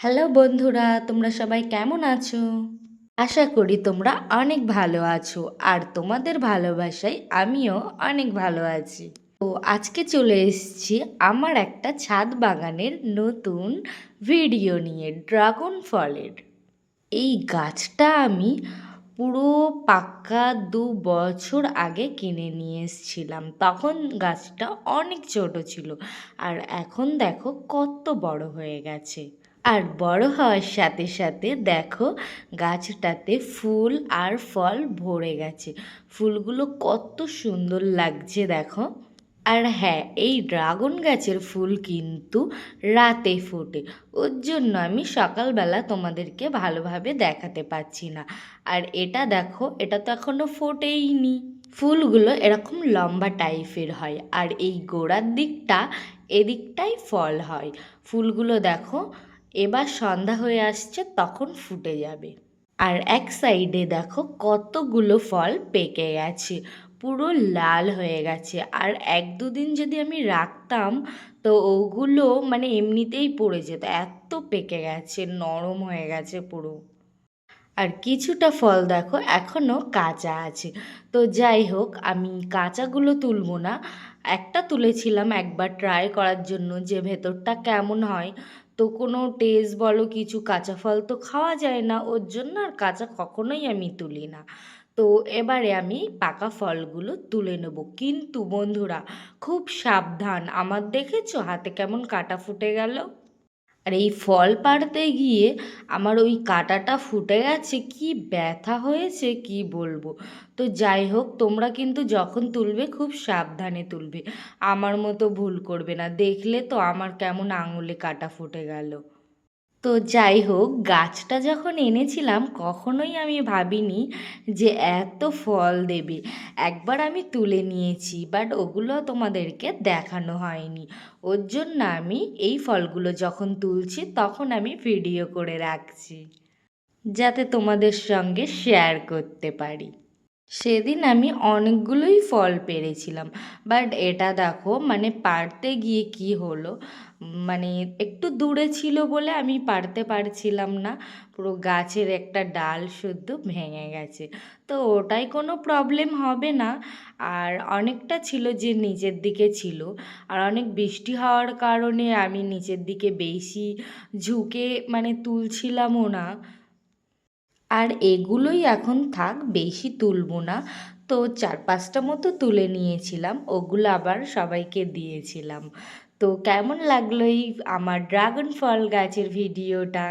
Hello বন্ধুরা, তোমরা সবাই কেমন আছো? আশা করি তোমরা অনেক ভালো আছো আর তোমাদের ভালোবাসায় আমিও অনেক ভালো আছি। তো আজকে চলে এসেছি আমার একটা ছাদ বাগানের নতুন ভিডিও নিয়ে, ড্রাগন ফলের। এই গাছটা আমি পুরো পাক্কা দু বছর আগে কিনে নিয়ে এসেছিলাম। তখন গাছটা অনেক ছোট ছিল আর এখন দেখো কত বড় হয়ে গেছে। আর বড় হওয়ার সাথে সাথে দেখো গাছটাতে ফুল আর ফল ভরে গেছে। ফুলগুলো কত সুন্দর লাগছে দেখো। আর হ্যাঁ এই ড্রাগন গাছের ফুল কিন্তু রাতে ফোটে। ওর জন্য আমি সকালবেলা তোমাদেরকে ভালোভাবে দেখাতে পাচ্ছি না। আর এটা দেখো, এটা তো এখনও ফোটেইনি ফুলগুলো এরকম লম্বা টাইপের হয় আর এই গোড়ার দিকটা এদিকটাই ফল হয়। ফুলগুলো দেখো এবার সন্ধ্যা হয়ে আসছে, তখন ফুটে যাবে। আর এক সাইডে দেখো কতগুলো ফল পেকে গেছে, পুরো লাল হয়ে গেছে। আর এক দুদিন যদি আমি রাখতাম, তো ওগুলো মানে এমনিতেই পড়ে যেত, এত পেকে গেছে, নরম হয়ে গেছে পুরো। আর কিছুটা ফল দেখো এখনও কাঁচা আছে। তো যাই হোক, আমি কাঁচাগুলো তুলবো না। একটা তুলেছিলাম একবার ট্রাই করার জন্য যে ভেতরটা কেমন হয় তো কোনো টেস্ট বলো, কিছু কাঁচা ফল তো খাওয়া যায় না। ওর জন্য আর কাঁচা কখনোই আমি তুলি না। তো এবারে আমি পাকা ফলগুলো তুলে নেব। কিন্তু বন্ধুরা, খুব সাবধান। আমার দেখেছ? হাতে কেমন কাটা ফুটে গেল? আর এই ফল পাড়তে গিয়ে আমার ওই কাটাটা ফুটে গেছে, কি ব্যথা হয়েছে, কি বলব? তো যাই হোক, তোমরা কিন্তু যখন তুলবে খুব সাবধানে তুলবে। আমার মতো ভুল করবে না। দেখলে তো আমার কেমন আঙুলে কাটা ফুটে গেল। তো যাই হোক, গাছটা যখন এনেছিলাম কখনোই আমি ভাবিনি যে এত ফল দেবে। একবার আমি তুলে নিয়েছি বাট ওগুলো তোমাদেরকে দেখানো হয়নি। ওর জন্য আমি এই ফলগুলো যখন তুলছি, তখন আমি ভিডিও করে রাখছি, যাতে তোমাদের সঙ্গে শেয়ার করতে পারি। সেদিন আমি অনেকগুলোই ফল পেরেছিলাম। বাট এটা দেখো মানে পারতে গিয়ে কি হলো? মানে একটু দূরে ছিল বলে আমি পারতে পারছিলাম না। পুরো গাছের একটা ডাল শুদ্ধ ভেঙে গেছে। তো ওটাই কোনো প্রবলেম হবে না। আর অনেকটা ছিল যে নিচের দিকে ছিল। আর অনেক বৃষ্টি হওয়ার কারণে আমি নিচের দিকে বেশি ঝুঁকে মানে তুলছিলামও না। আর এগুলোই এখন থাক, বেশি তুলব না। তো চার পাঁচটা মতো তুলে নিয়েছিলাম, ওগুলো আবার সবাইকে দিয়েছিলাম। তো কেমন লাগল এই আমার ড্রাগন ফল গাছের ভিডিওটা?